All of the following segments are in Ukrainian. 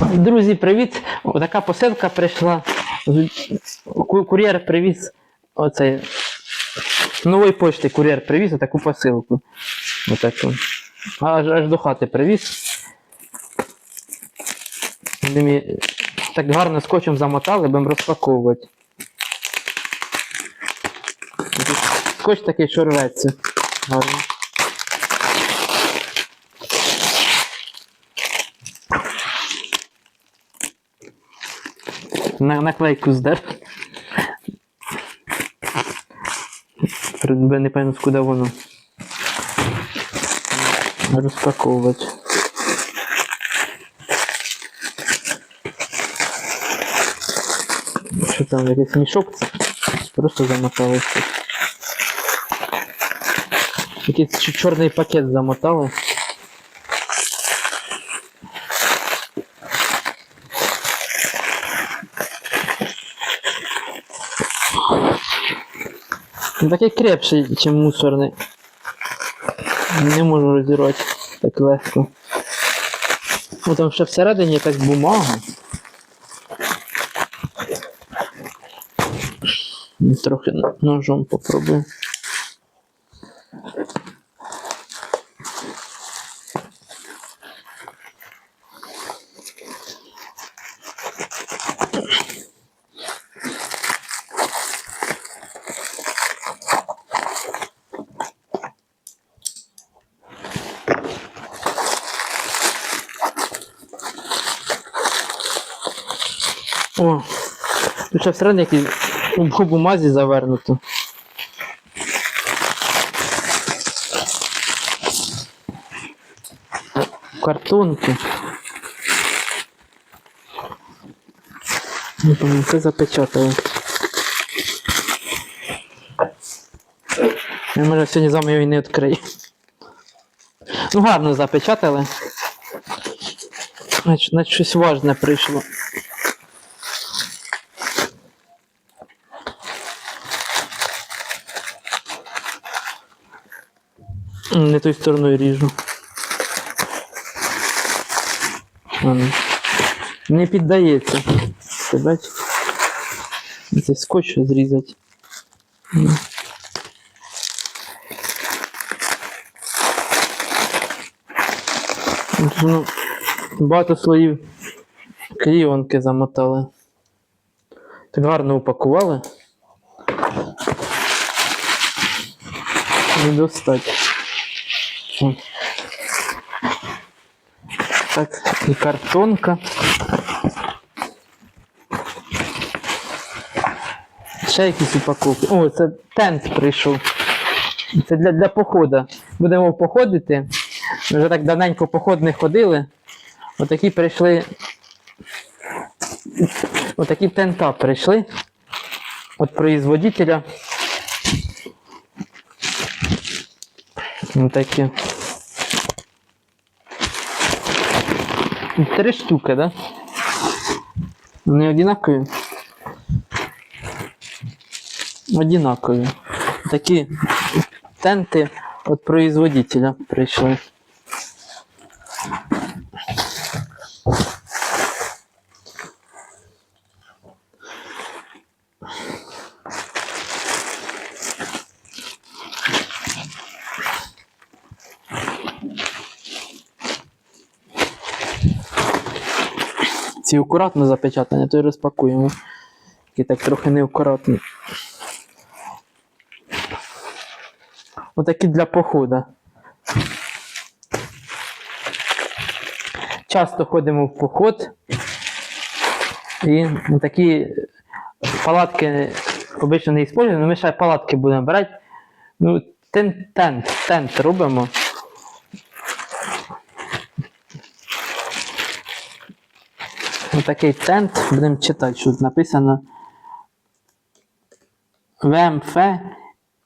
Друзі, привіт! Така посилка прийшла. Кур'єр привіз оцей. Нової почти кур'єр привіз таку посилку. Отаку. Аж, аж до хати привіз. Її так гарно скотчем замотали, будемо розпаковувати. Скотч такий, що рветься. На, наклейку здер. Би не пам'ятаю, куди воно. Розпаковувати. Що там, якийсь мішок це? Просто замотали. щось. Якийсь чо- чорний пакет замотали. Такий крепший, ніж мусорний. Не можу розірвати так легко. Ну там ще всередині якась бумага. Ну, Трохи ножом попробую. О, ще всередині якісь у бумазі завернуто. Картонки. Не пам'ятаю, це запечатали. Я може сьогодні з вами його і не відкрию. Ну гарно запечатали. Значить щось важне прийшло. Не тою стороною ріжу. Не піддається. Ти бачиш? Цей скотч зрізати. Ну, багато слоїв кліонки замотали. Так гарно упакували. Не достать. Так, і картонка. Ще якісь упаковки. О, це тент прийшов. Це для, для походу. Будемо походити. Ми вже так давненько поход не ходили. Отакі прийшли. Отакі тента прийшли. От производителя. Ну Три штуки, да? Вони одинакові? Одинакові. Такі тенти від производителя прийшли. Ці акуратно запечатані, то й розпакуємо. Такі так трохи неакуратні. Отакі для походу. Часто ходимо в поход. І такі палатки обично не використовуємо, але ми ще палатки будемо брати. Ну, тент, тент, тент робимо. Отакий тент, будемо читати, що тут написано. ВМФ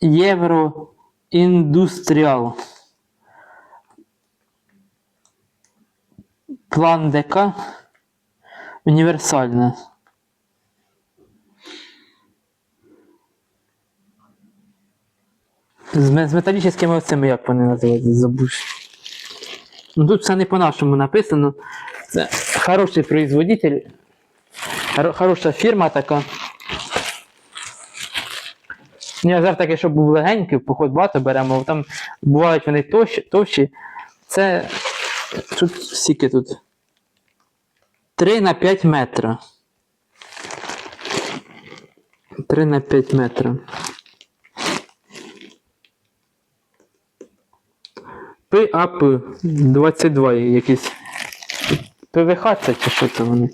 Євро Індустріал. План ДК універсальне. З, з металічними оцими, як вони називаються, забув. Ну, тут все не по-нашому написано. Хороший производитель, хоро- хороша фірма така. Ні, зараз таке, щоб був легенький, поход багато беремо, там бувають вони товщі. товщі. Це тут скільки тут? 3 на 5 метра. 3 на 5 метра. ПАП 22 якийсь. ПВХ це чи що це вони?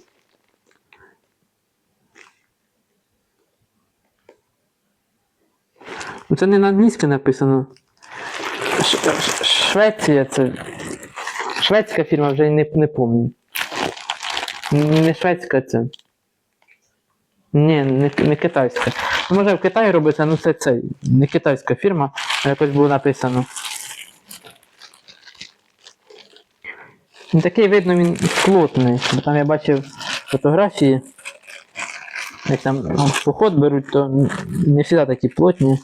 Ну, Це не на англійське написано. Ш- Ш- Швеція це. Шведська фірма вже не, не пам'ятаю. Не шведська це. Ні, не, не китайська. Може в Китаї робиться, ну це це. Не китайська фірма, якось було написано. Він такий видно, він плотний. Бо там я бачив фотографії. Як там поход беруть, то не завжди такі плотні.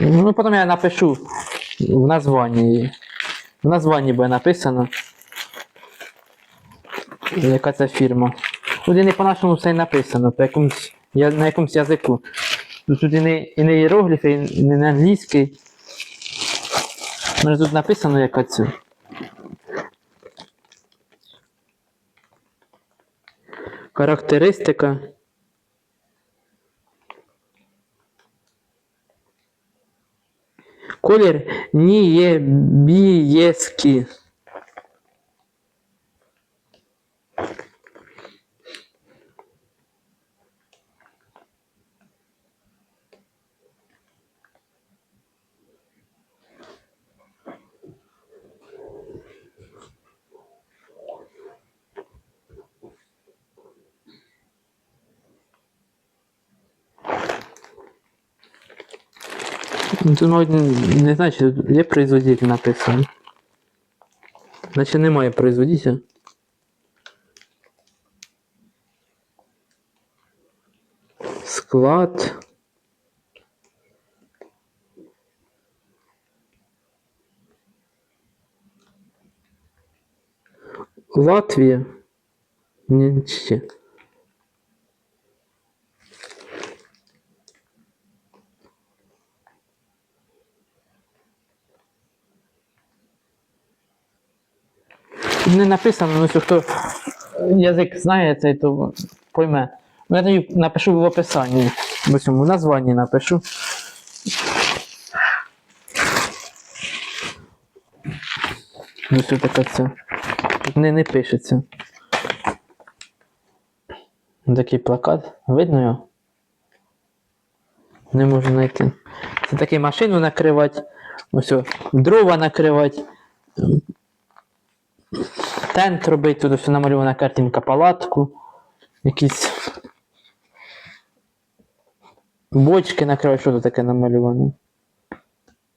Ну, потім я напишу в названні. В названні буде написано. Яка це фірма. Тут і не по-нашому все й написано, по якомусь, на якомусь язику. Тут і не, і не іерогліфи, і не англійський. Може тут написано яка це. Характеристика. Колір нієбієський. Ну, мабуть, не- знаю, чи є производитель написано. Значить немає производителя. Склад. Латвія. Ні. Не написано, ну якщо хто язик знає цей, то пойме. Ну, я тоді напишу в описанні. В цьому названні напишу. Ну що таке це? Тут не, не пишеться. Такий плакат. Видно його? Не можу знайти. Це такий машину накривати. Ось дрова накривати. Тент робить, тут все намальована картинка палатку. Якісь бочки накривають, що тут таке намальовано.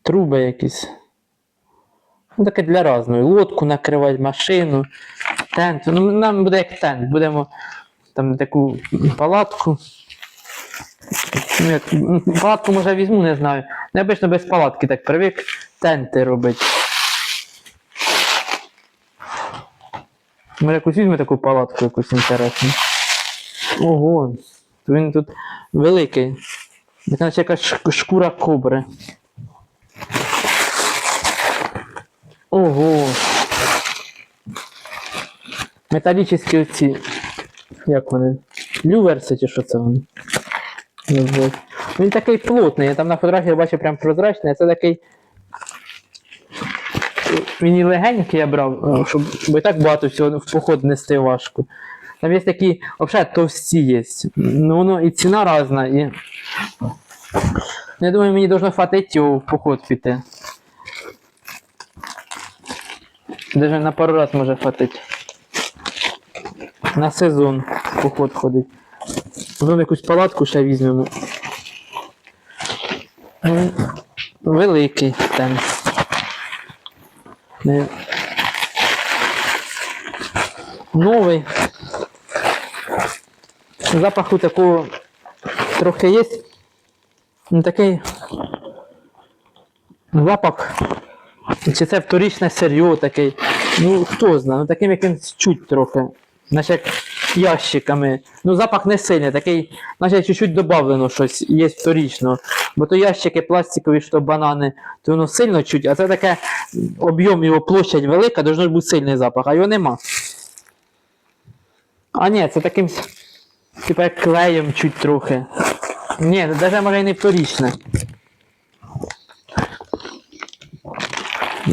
Труби якісь. Ну, таке для різної. Лодку накривати, машину, тент. Ну, нам буде як тент. Будемо там таку палатку. Ну, як, палатку може візьму, не знаю. Я обично без палатки так привик тенти робити. Може якусь візьме таку палатку якусь інтересну. Ого, він тут великий. Як наче якась шкура кобри. Ого. Металічні оці. Як вони? Люверси чи що це вони? Він такий плотний, я там на фотографії бачив прям прозрачний, а це такий. Він і легенький я брав, е, щоб, бо і так багато всього в поход нести важко. Там є такі, взагалі товсті є. Ну воно і ціна різна, і. Я думаю, мені должно хватить його в поход піти. Даже на пару раз може хватить. На сезон в поход ходить. Потім якусь палатку ще візьмемо. Ну, Великий тент. Новий. Запаху такого трохи є. Ну такий запах Чи це вторічне сир'йо такий. Ну, хто знає, ну таким якимсь чуть трохи. Наче як ящиками. Ну, запах не сильний, такий, наче чуть-чуть додавлено щось, є вторічно. Бо то ящики пластикові, що банани, то воно сильно чуть, а це таке об'єм його площадь велика, должно бути сильний запах, а його нема. А ні, це таким, типа як клеєм чуть трохи. Ні, навіть може і не вторічне.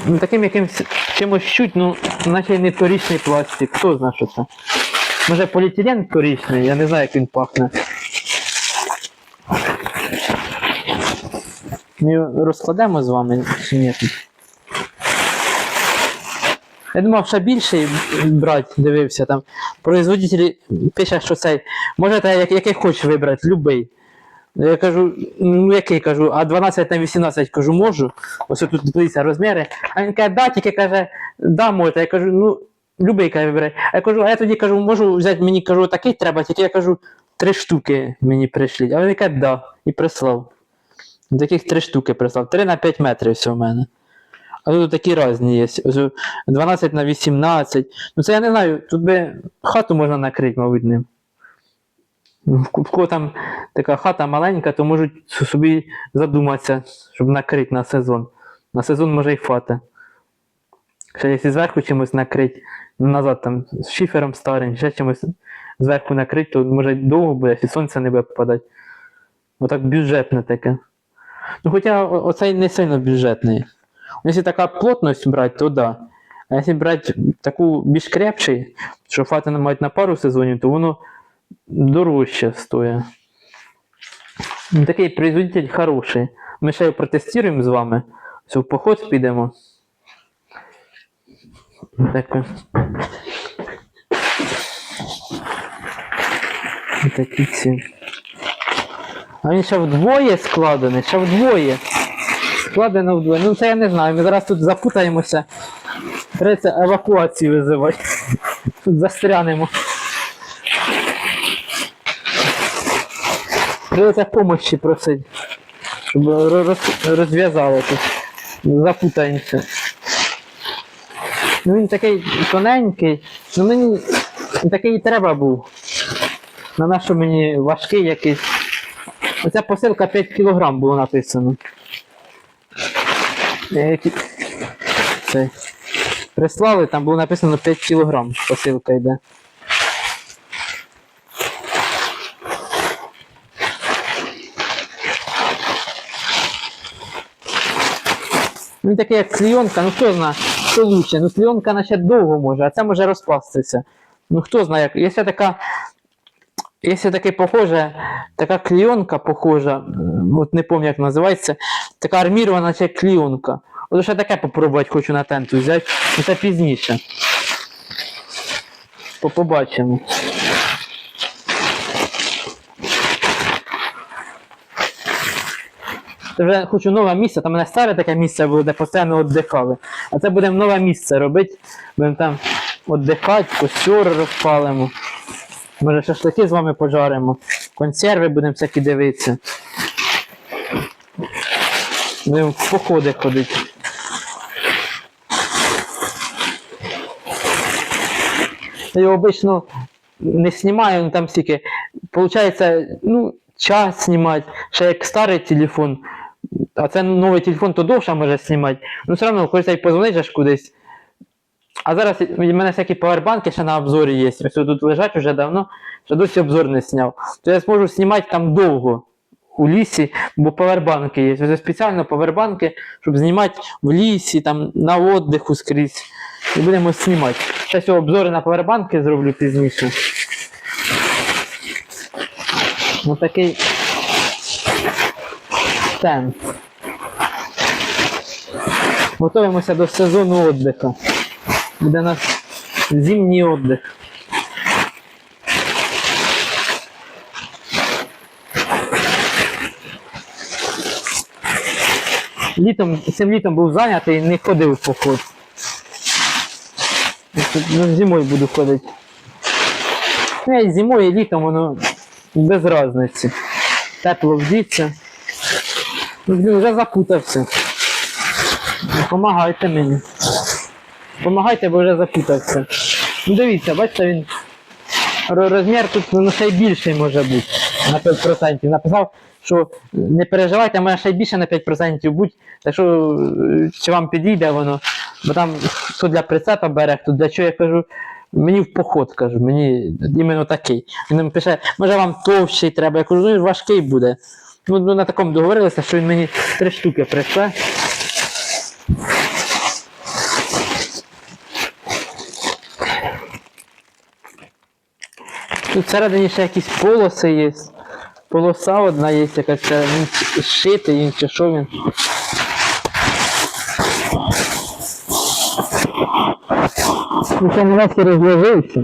Ну, таким якимсь чимось чуть, ну, наче не вторічний пластик. Хто знає, що це? Може поліетилен вторічний, я не знаю, як він пахне. Ми розкладемо з вами чи ні? Я думав, ще більший брати, дивився там. Производитель пише, що цей. Можете як, який хочеш вибрати, любий. Я кажу, ну який кажу, а 12 на 18 кажу, можу. Ось тут дивіться розміри. А він каже, да, тільки каже, да, можете. Я кажу, ну, любий каже, вибирай. А я кажу, а я тоді кажу, можу взяти, мені кажу, такий треба, тільки я кажу, три штуки мені прийшліть. А він каже, да, і прислав. Таких три штуки прислав. 3 на 5 метрів все в мене. А тут такі різні є. 12 на 18. Ну це я не знаю, тут би хату можна накрити, мабуть, ним. В кого там така хата маленька, то можуть собі задуматися, щоб накрити на сезон. На сезон може і хвата. Ще якщо зверху чимось накрити, назад там шифером старим, ще чимось зверху накрити, то може довго буде, якщо сонце не буде попадати. Отак бюджетне таке. Ну хоча оцей не сильно бюджетний. Якщо така плотність брати, то да. А якщо брати таку більш крепший, що хватить мають на пару сезонів, то воно дорожче стоїть. Ну, Такий производитель хороший. Ми ще його протестуємо з вами. Все, в поход підемо. Так. Такі ці. А він ще вдвоє складений, ще вдвоє. Складено вдвоє. Ну це я не знаю. Ми зараз тут запутаємося. Придеться евакуацію визивати. Тут застрянемо. Придеться помощі просити. Щоб роз- розв'язали тут. Запутаємося. Ну він такий тоненький. Ну мені такий і треба був. На нащо мені важкий якийсь. Оця посилка 5 кг було написано. Прислали, там було написано 5 кг посилка йде. Він такий як клійонка, ну хто знає, що лучше. Ну вона наче довго може, а це може розпастися. Ну хто знає, як. Якщо така. Якщо таке похоже, така кліонка похожа, от не пам'ятаю, як називається, така армірована ще кліонка. От ще таке попробувати хочу на тенту взяти, ну це пізніше. Побачимо. Вже хочу нове місце, там у мене старе таке місце було, де постійно віддихали. А це будемо нове місце робити. Будемо там віддихати, костер розпалимо. Може шашлики з вами пожаримо. Консерви будемо всякі дивитися. Будемо в походи ходити. Я його обично не знімаю, ну там стільки. Получається, ну, час знімати, ще як старий телефон. А це новий телефон, то довше може знімати. Ну, все одно хочеться й позвонити ж кудись. А зараз в мене всякі павербанки ще на обзорі є. Ось тут лежать вже давно, що досі обзор не зняв. То я зможу знімати там довго у лісі, бо павербанки є. Ось спеціально павербанки, щоб знімати в лісі, там на віддиху скрізь. І будемо знімати. Зараз обзори на павербанки зроблю пізніше. Ось такий стенд. Готуємося до сезону віддиху. Буде нас зимній віддих. Літом, цим літом був зайнятий, не ходив в поход. Ну, зимою буду ходити. Ну, зимою і літом воно без різниці. Тепло вдіться. Блін, вже запутався. Помагайте мені. Помагайте, бо вже запутався. Ну дивіться, бачите, він ро- розмір тут ну, ще більший може бути на 5%. Написав, що не переживайте, може ще й більше на 5% бути. Так що чи вам підійде воно, бо там хто для прицепа бере, хто для чого я кажу. Мені в поход кажу, мені іменно такий. Він мені пише, може вам товщий треба. Я кажу, ну важкий буде. Ну, на такому договорилися, що він мені три штуки прийшле. Тут всередині ще якісь полоси є. Полоса одна є якась, він зшитий, він чи що він. Ну, це не розложився.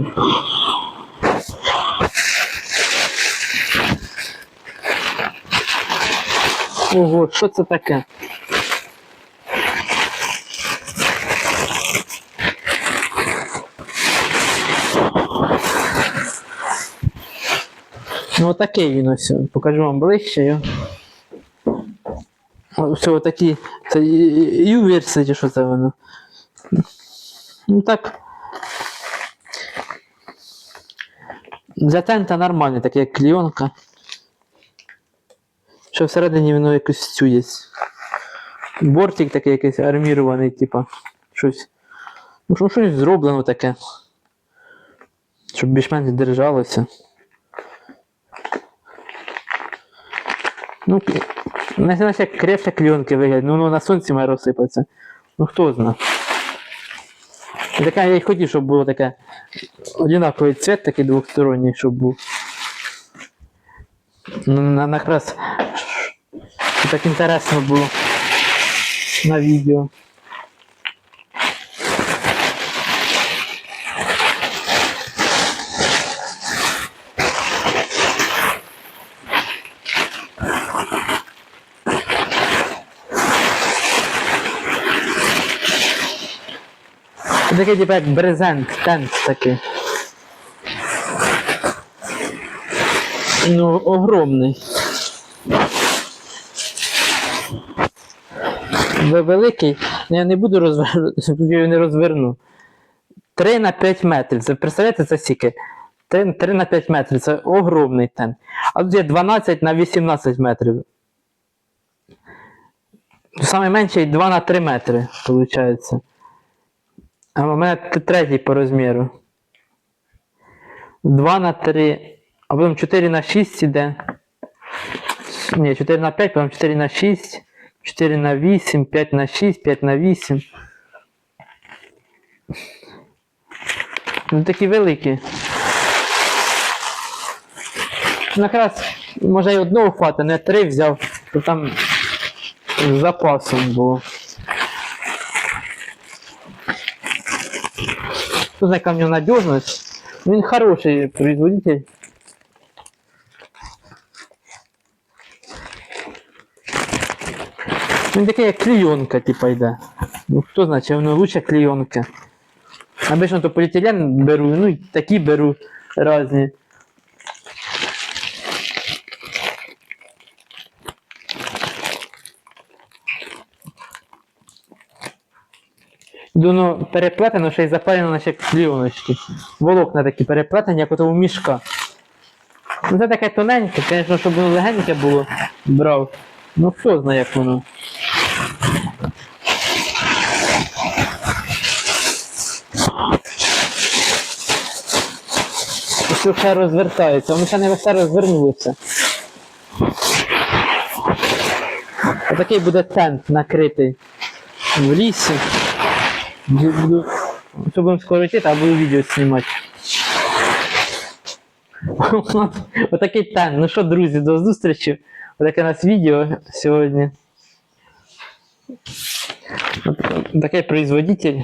Ого, що це таке? Ну отакий він ось. Покажу вам ближче його. Ось отакі. Це юверси, чи що це воно. Ну так. Для тента нормально, таке як клійонка. Що всередині воно якось цю є. Бортик такий якийсь армірований, типа. Щось. Ну, що- щось зроблено таке. Щоб більш-менш держалося. Ну, не знаю, як крепше кльонки виглядають, ну воно на сонці має розсипатися. Ну хто знає. І Таке я й хотів, щоб було таке одинаковий цвет такий двосторонній, щоб був. Ну, на, на щоб так інтересно було на відео. Такий типу як брезент, тент такий. Ну, огромний. Великий, я не буду розвернути, не розверну. 3 на 5 метрів. Це представляєте це скільки? 3, 3 на 5 метрів, це огромний тент. А тут є 12 на 18 метрів. Саме менший 2 на 3 метри, виходить. А у мене третій по розміру. 2 на 3. А потім 4 на 6 іде. Ні, 4 на 5, потім 4 на 6, 4 на 8, 5 на 6, 5 на 8. Ну такі великі. Ну, якраз, може й одного хватить, не три взяв, то там з запасом було. Знает, как в нем надежность. Ну, Он хороший производитель. Він такий як клейонка, типа йде. Ну хто знає, чи воно лучше клейонка. Обично то поліетилен беру, ну і такі беру різні. Воно переплетено, ще й запалено наче кліоночки. Волокна такі переплетені, як у мішка. Ну це таке тоненьке, звісно, щоб воно легеньке було, брав. Ну хто знає, як воно. Все розвертається, воно ще не все розвернулося. Отакий буде тент накритий в лісі. Буду, що будемо скоро йти, та буду відео знімати. Отакий тен. Ну що, друзі, до зустрічі. Отаке у нас відео сьогодні. Такий производитель.